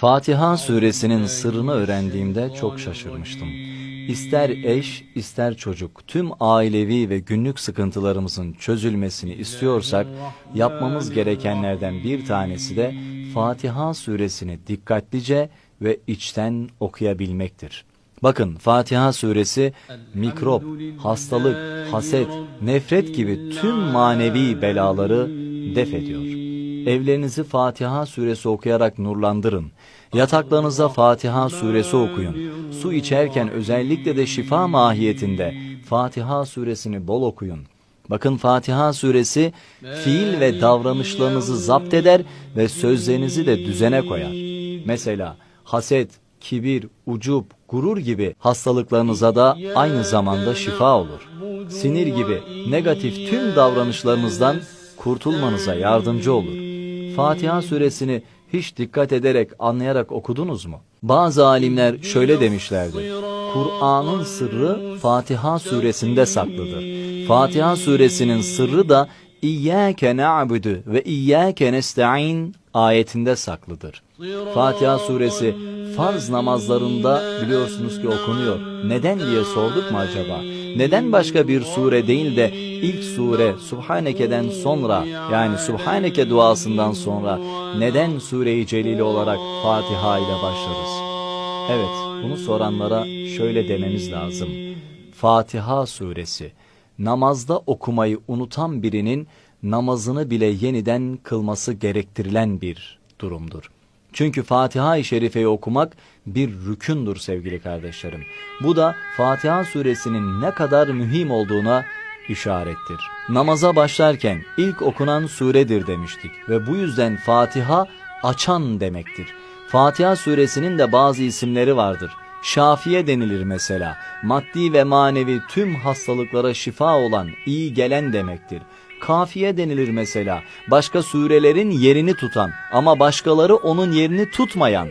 Fatiha suresinin sırrını öğrendiğimde çok şaşırmıştım. İster eş, ister çocuk, tüm ailevi ve günlük sıkıntılarımızın çözülmesini istiyorsak, yapmamız gerekenlerden bir tanesi de Fatiha suresini dikkatlice ve içten okuyabilmektir. Bakın Fatiha suresi mikrop, hastalık, haset, nefret gibi tüm manevi belaları def ediyor. Evlerinizi Fatiha suresi okuyarak nurlandırın. Yataklarınıza Fatiha suresi okuyun. Su içerken özellikle de şifa mahiyetinde Fatiha suresini bol okuyun. Bakın Fatiha suresi fiil ve davranışlarınızı zapt eder ve sözlerinizi de düzene koyar. Mesela haset, kibir, ucup, gurur gibi hastalıklarınıza da aynı zamanda şifa olur. Sinir gibi negatif tüm davranışlarınızdan kurtulmanıza yardımcı olur. Fatiha suresini hiç dikkat ederek anlayarak okudunuz mu? Bazı alimler şöyle demişlerdi. Kur'an'ın sırrı Fatiha suresinde saklıdır. Fatiha suresinin sırrı da İyyâke na'budu ve İyyâke nesta'in ayetinde saklıdır. Fatiha suresi farz namazlarında biliyorsunuz ki okunuyor. Neden diye sorduk mu acaba? Neden başka bir sure değil de ilk sure Subhaneke'den sonra yani Subhaneke duasından sonra neden sure-i celile olarak Fatiha ile başlarız? Evet bunu soranlara şöyle dememiz lazım. Fatiha suresi namazda okumayı unutan birinin namazını bile yeniden kılması gerektirilen bir durumdur. Çünkü Fatiha-i Şerife'yi okumak bir rükündür sevgili kardeşlerim. Bu da Fatiha suresinin ne kadar mühim olduğuna işarettir. Namaza başlarken ilk okunan suredir demiştik ve bu yüzden Fatiha açan demektir. Fatiha suresinin de bazı isimleri vardır. Şafiye denilir mesela. Maddi ve manevi tüm hastalıklara şifa olan, iyi gelen demektir. Kafiye denilir mesela. Başka surelerin yerini tutan ama başkaları onun yerini tutmayan.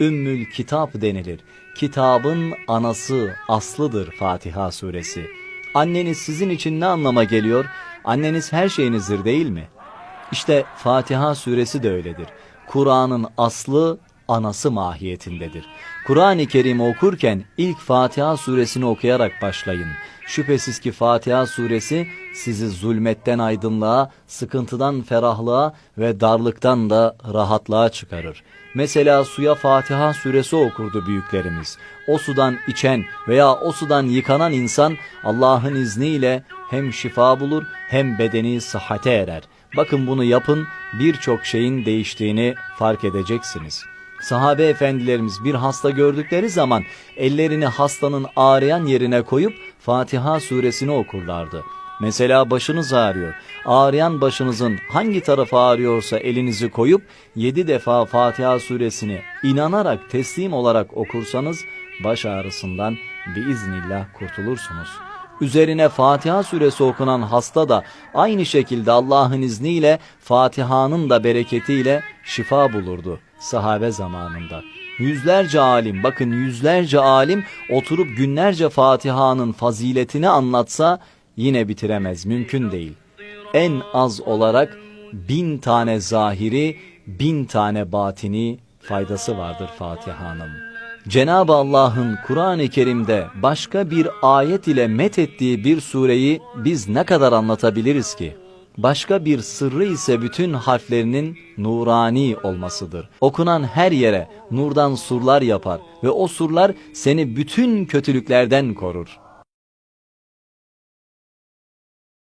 Ümmül Kitap denilir. Kitabın anası, aslıdır Fatiha suresi. Anneniz sizin için ne anlama geliyor? Anneniz her şeyinizdir değil mi? İşte Fatiha suresi de öyledir. Kur'an'ın aslı anası mahiyetindedir. Kur'an-ı Kerim okurken ilk Fatiha suresini okuyarak başlayın. Şüphesiz ki Fatiha suresi sizi zulmetten aydınlığa, sıkıntıdan ferahlığa ve darlıktan da rahatlığa çıkarır. Mesela suya Fatiha suresi okurdu büyüklerimiz. O sudan içen veya o sudan yıkanan insan Allah'ın izniyle hem şifa bulur hem bedeni sıhhate erer. Bakın bunu yapın birçok şeyin değiştiğini fark edeceksiniz. Sahabe efendilerimiz bir hasta gördükleri zaman ellerini hastanın ağrıyan yerine koyup Fatiha suresini okurlardı. Mesela başınız ağrıyor. Ağrıyan başınızın hangi tarafı ağrıyorsa elinizi koyup yedi defa Fatiha suresini inanarak teslim olarak okursanız baş ağrısından biiznillah kurtulursunuz. Üzerine Fatiha suresi okunan hasta da aynı şekilde Allah'ın izniyle Fatiha'nın da bereketiyle şifa bulurdu sahabe zamanında. Yüzlerce alim bakın yüzlerce alim oturup günlerce Fatiha'nın faziletini anlatsa yine bitiremez mümkün değil. En az olarak bin tane zahiri bin tane batini faydası vardır Fatiha'nın. Cenab-ı Allah'ın Kur'an-ı Kerim'de başka bir ayet ile met ettiği bir sureyi biz ne kadar anlatabiliriz ki? Başka bir sırrı ise bütün harflerinin nurani olmasıdır. Okunan her yere nurdan surlar yapar ve o surlar seni bütün kötülüklerden korur.